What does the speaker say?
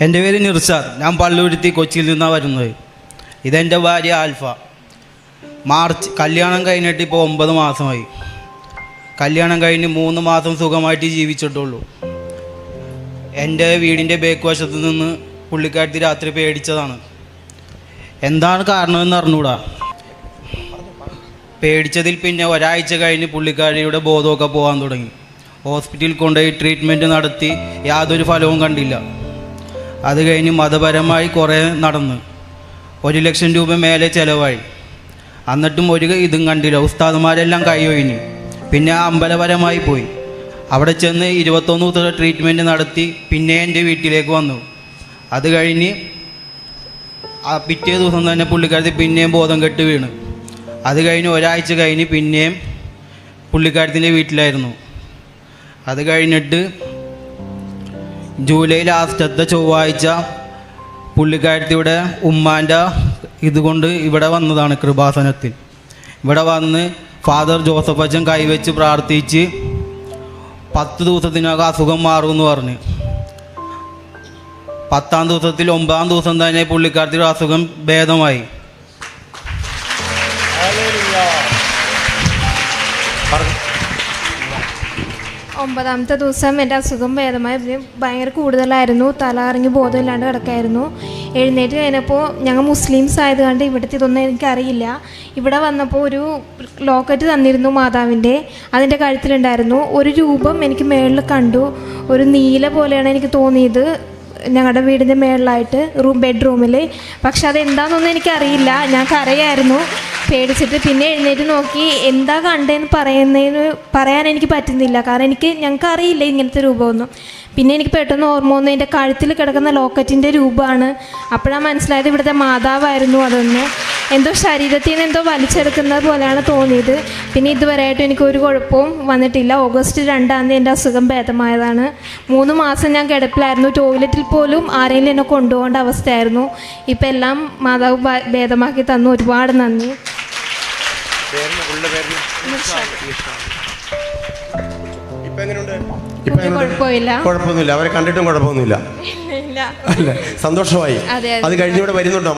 എന്റെ പേര് നിർസാർ ഞാൻ പള്ളുരുത്തി കൊച്ചിയിൽ നിന്നാണ് വരുന്നത്. ഇതെന്റെ ഭാര്യ ആൽഫ. മാർച്ച് കല്യാണം കഴിഞ്ഞിട്ട് ഇപ്പോൾ ഒമ്പത് മാസമായി. കല്യാണം കഴിഞ്ഞ് മൂന്ന് മാസം സുഖമായിട്ട് ജീവിച്ചിട്ടുള്ളൂ. എന്റെ വീടിന്റെ ബേക്ക് വശത്ത് നിന്ന് പുള്ളിക്കാരത്തി രാത്രി പേടിച്ചതാണ്. എന്താണ് കാരണമെന്ന് അറിഞ്ഞൂടാ. പേടിച്ചതിൽ പിന്നെ ഒരാഴ്ച കഴിഞ്ഞ് പുള്ളിക്കാരിയുടെ ബോധമൊക്കെ പോകാൻ തുടങ്ങി. ഹോസ്പിറ്റലിൽ കൊണ്ടുപോയി ട്രീറ്റ്മെന്റ് നടത്തി യാതൊരു ഫലവും കണ്ടില്ല. അത് കഴിഞ്ഞ് മതപരമായി കുറേ നടന്ന്. ഒരു ലക്ഷം രൂപ മേലെ ചിലവായി. എന്നിട്ടും ഒരു ഇതും കണ്ടില്ല. ഉസ്താദുമാരെല്ലാം കൈയൊഴിഞ്ഞു പിന്നെ അമ്പലപരമായി പോയി. അവിടെ ചെന്ന് ഇരുപത്തൊന്ന് ദിവസത്തെ ട്രീറ്റ്മെന്റ് നടത്തി പിന്നെ എന്റെ വീട്ടിലേക്ക് വന്നു. അത് കഴിഞ്ഞ് ആ പിറ്റേ ദിവസം തന്നെ പുള്ളിക്കാരത്തി പിന്നെയും ബോധം കെട്ട് വീണ്. അത് കഴിഞ്ഞ് ഒരാഴ്ച കഴിഞ്ഞ് പിന്നെയും പുള്ളിക്കാരത്തിന്റെ വീട്ടിലായിരുന്നു. അത് കഴിഞ്ഞിട്ട് ജൂലൈ ലാസ്റ്റത്തെ ചൊവ്വാഴ്ച പുള്ളിക്കാരത്തിയുടെ ഉമ്മാന്റെ ഇതുകൊണ്ട് ഇവിടെ വന്നതാണ് കൃപാസനത്തിൽ. ഇവിടെ വന്ന് ഫാദർ ജോസഫ് അച്ഛൻ കൈവച്ച് പ്രാർത്ഥിച്ച് പത്ത് ദിവസത്തിനകം അസുഖം മാറുമെന്ന് പറഞ്ഞ്. പത്താം ദിവസത്തിൽ ഒമ്പതാം ദിവസം തന്നെ പുള്ളിക്കാരത്തിയുടെ അസുഖം ഭേദമായി. ഒമ്പതാമത്തെ ദിവസം എന്റെ അസുഖം ഭേദമായി ഭയങ്കര കൂടുതലായിരുന്നു. തല ഇറങ്ങി ബോധമില്ലാണ്ട് കിടക്കായിരുന്നു. എഴുന്നേറ്റ് കഴിഞ്ഞപ്പോൾ ഞങ്ങൾ മുസ്ലിംസ് ആയതുകൊണ്ട് ഇവിടുത്തെ ഇതൊന്നും എനിക്കറിയില്ല. ഇവിടെ വന്നപ്പോൾ ഒരു ലോക്കറ്റ് തന്നിരുന്നു മാതാവിന്റെ. അതിന്റെ കഴുത്തിലുണ്ടായിരുന്നു. ഒരു രൂപം എനിക്ക് മേളിൽ കണ്ടു. ഒരു നീല പോലെയാണ് എനിക്ക് തോന്നിയത്. ഞങ്ങളുടെ വീടിന്റെ മേളിലായിട്ട് റൂം ബെഡ്റൂമിൽ. പക്ഷെ അതെന്താണെന്നൊന്നും എനിക്കറിയില്ല. ഞാൻ കരയായിരുന്നു. പേടിച്ചിട്ട് പിന്നെ എഴുന്നേറ്റ് നോക്കി എന്താ കണ്ടതെന്ന് പറയുന്നതിന് പറയാൻ എനിക്ക് പറ്റുന്നില്ല. കാരണം എനിക്ക് ഞങ്ങൾക്ക് അറിയില്ല ഇങ്ങനത്തെ രൂപമൊന്നും. പിന്നെ എനിക്ക് പെട്ടെന്ന് ഓർമ്മ വന്നു എന്റെ കഴുത്തിൽ കിടക്കുന്ന ലോക്കറ്റിന്റെ രൂപമാണ്. അപ്പോഴാണ് മനസ്സിലായത് ഇവിടുത്തെ മാതാവായിരുന്നു അതൊന്ന്. എന്തോ ശരീരത്തിൽ നിന്ന് എന്തോ വലിച്ചെടുക്കുന്നത് പോലെയാണ് തോന്നിയത്. പിന്നെ ഇതുവരെയായിട്ടും എനിക്ക് ഒരു കുഴപ്പവും വന്നിട്ടില്ല. ഓഗസ്റ്റ് രണ്ടാം തീയതി എന്റെ അസുഖം ഭേദമായതാണ്. മൂന്ന് മാസം ഞാൻ കിടപ്പിലായിരുന്നു. ടോയ്ലറ്റിൽ പോലും ആരെങ്കിലും എന്നെ കൊണ്ടുപോകേണ്ട അവസ്ഥയായിരുന്നു. ഇപ്പം എല്ലാം മാതാവ് ഭേദമാക്കി തന്നു. ഒരുപാട് നന്ദി. ഇപ്പൊ എങ്ങനെയുണ്ട്? ഇപ്പൊ ഒരു എങ്ങനെയുണ്ട്? കുഴപ്പമില്ല. കുഴപ്പമൊന്നുമില്ല. അവരെ കണ്ടിട്ടും കുഴപ്പമൊന്നുമില്ല. അല്ലേ? സന്തോഷമായി. അതെ, അതെ. അത് കഴിഞ്ഞിവിടെ വരുന്നുണ്ടോ?